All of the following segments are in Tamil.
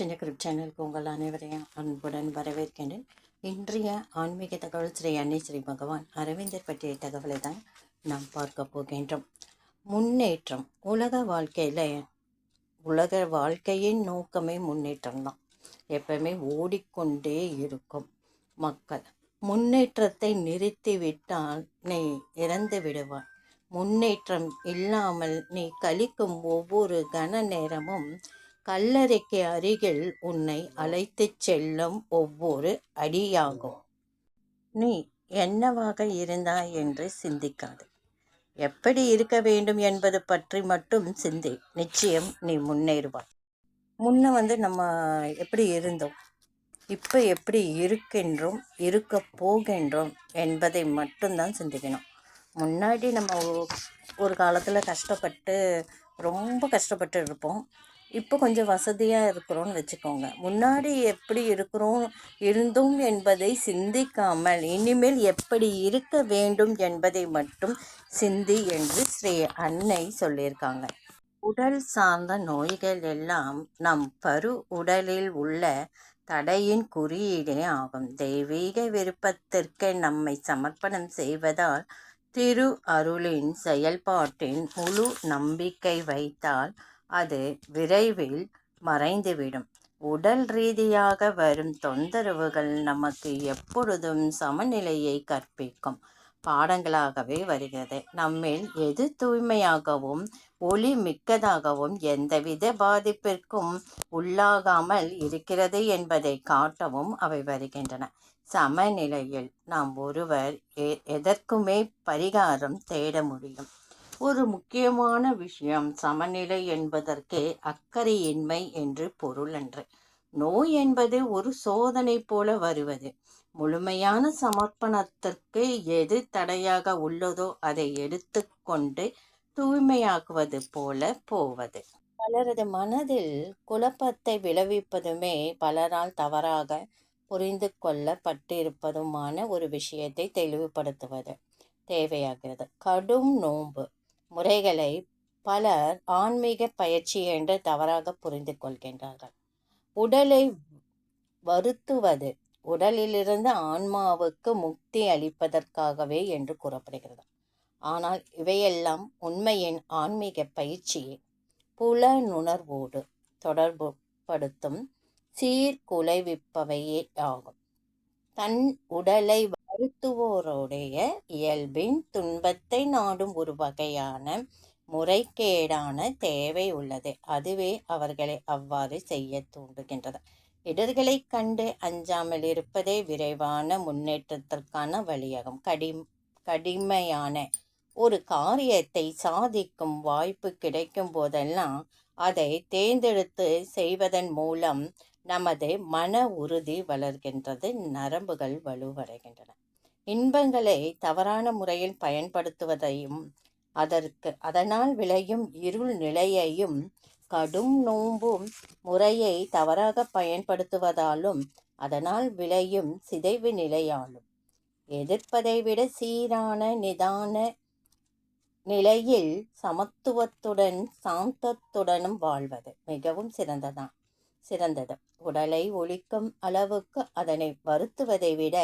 சின்ன கிரிப் சேனலுக்கு உங்கள் அனைவரையும் அன்புடன் வரவேற்கின்றேன். இன்றைய ஆன்மீக தகவல் ஸ்ரீ அன்னை ஸ்ரீ பகவான் அரவிந்தர் பற்றிய தகவலை தான் நாம் பார்க்க போகின்றோம். முன்னேற்றம் உலக வாழ்க்கையில் உலக வாழ்க்கையின் நோக்கமே முன்னேற்றம் தான். எப்பவுமே ஓடிக்கொண்டே இருக்கும் மக்கள். முன்னேற்றத்தை நிறுத்திவிட்டால் நீ இறந்து விடுவாய். முன்னேற்றம் இல்லாமல் நீ கழிக்கும் ஒவ்வொரு கன நேரமும் கல்லறைக்கு அருகில் உன்னை அழைத்துச் செல்லும் ஒவ்வொரு அடியாகும். நீ என்னவாக இருந்தாய் என்று சிந்திக்காது. எப்படி இருக்க வேண்டும் என்பது பற்றி மட்டும் சிந்தி. நிச்சயம் நீ முன்னேறுவாய். முன்ன வந்து நம்ம எப்படி இருந்தோம்? இப்போ எப்படி இருக்கின்றோம்? இருக்க போகின்றோம் என்பதை மட்டும்தான் சிந்திக்கணும். முன்னாடி நம்ம ஒரு காலத்தில் கஷ்டப்பட்டு ரொம்ப கஷ்டப்பட்டு இருப்போம். இப்போ கொஞ்சம் வசதியாக இருக்கிறோன்னு வச்சுக்கோங்க. முன்னாடி எப்படி இருக்கிறோம் இருந்தோம் என்பதை சிந்திக்காமல் இனிமேல் எப்படி இருக்க வேண்டும் என்பதை மட்டும் சிந்தி என்று ஸ்ரீ அன்னை சொல்லியிருக்காங்க. உடல் சார்ந்த நோய்கள் எல்லாம் நம் பரு உடலில் உள்ள தடையின் குறியீடே ஆகும். தெய்வீக விருப்பத்திற்கு நம்மை சமர்ப்பணம் செய்வதால் திரு அருளின் செயல்பாட்டின் முழு நம்பிக்கை வைத்தால் அது விரைவில் மறைந்துவிடும். உடல் ரீதியாக வரும் தொந்தரவுகள் நமக்கு எப்பொழுதும் சமநிலையை கற்பிக்கும். பாடங்களாகவே வருகிறது. நம்மில் எது தூய்மையாகவும் ஒளி மிக்கதாகவும் எந்தவித பாதிப்பிற்கும் உள்ளாகாமல் இருக்கிறது என்பதை காட்டவும் அவை வருகின்றன. சமநிலையில் நாம் ஒருவர் எதற்குமே பரிகாரம் தேட முடியும். ஒரு முக்கியமான விஷயம். சமநிலை என்பதற்கே அக்கறையின்மை என்று பொருள் என்று நோய் என்பது ஒரு சோதனை போல வருவது. முழுமையான சமர்ப்பணத்திற்கு எது தடையாக உள்ளதோ அதை எடுத்துக்கொண்டு தூய்மையாக்குவது போல போவது. பலரது மனதில் குழப்பத்தை விளைவிப்பதுமே பலரால் தவறாக புரிந்து கொள்ளப்பட்டிருப்பதுமான ஒரு விஷயத்தை தெளிவுபடுத்துவது. தேவையாகிறது. கடும் நோன்பு. முறைகளை பலர் ஆன்மீக பயிற்சி என்று தவறாக புரிந்து கொள்கின்றார்கள் உடலை வருத்துவது உடலிலிருந்து ஆன்மாவுக்கு முக்தி அளிப்பதற்காகவே என்று கூறப்படுகிறது. ஆனால் இவையெல்லாம் உண்மையின் ஆன்மீக பயிற்சியை புலனுணர்வோடு தொடர்புபடுத்தும் சீர்குலைவிப்பவையே ஆகும். தன் உடலை மருத்துவருடைய இயல்பின் துன்பத்தை நாடும் ஒரு வகையான முறைகேடான தேவை உள்ளது. அதுவே அவர்களை அவ்வாறு செய்ய தூண்டுகின்றது. இடர்களை கண்டு அஞ்சாமல் இருப்பதே விரைவான முன்னேற்றத்திற்கான வழியாகும். கடி கடிமையான ஒரு காரியத்தை சாதிக்கும் வாய்ப்பு கிடைக்கும் போதெல்லாம் அதை தேர்ந்தெடுத்து செய்வதன் மூலம் நமது மன உறுதி வளர்கின்றது நரம்புகள் வலுவடைகின்றன. இன்பங்களை தவறான முறையில் பயன்படுத்துவதையும் அதற்கு அதனால் விளையும் இருள் நிலையையும் கடும் நோம்பும் முறையை தவறாக பயன்படுத்துவதாலும் அதனால் விளையும் சிதைவு நிலையாலும். எதிர்ப்பதை விட சீரான நிதான நிலையில் சமத்துவத்துடன் சாந்தத்துடனும் வாழ்வது மிகவும் சிறந்ததான் சிறந்தது. உடலை ஒழிக்கும் அளவுக்கு அதனை வருத்துவதை விட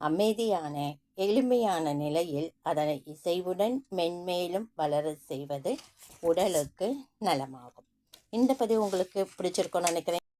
அமைதியான எளிமையான நிலையில் அதனை இசைவுடன் மென்மேலும் வளர செய்வது உடலுக்கு நலமாகும். இந்த பதிவு உங்களுக்கு பிடிச்சிருக்கும்னு நினைக்கிறேன்.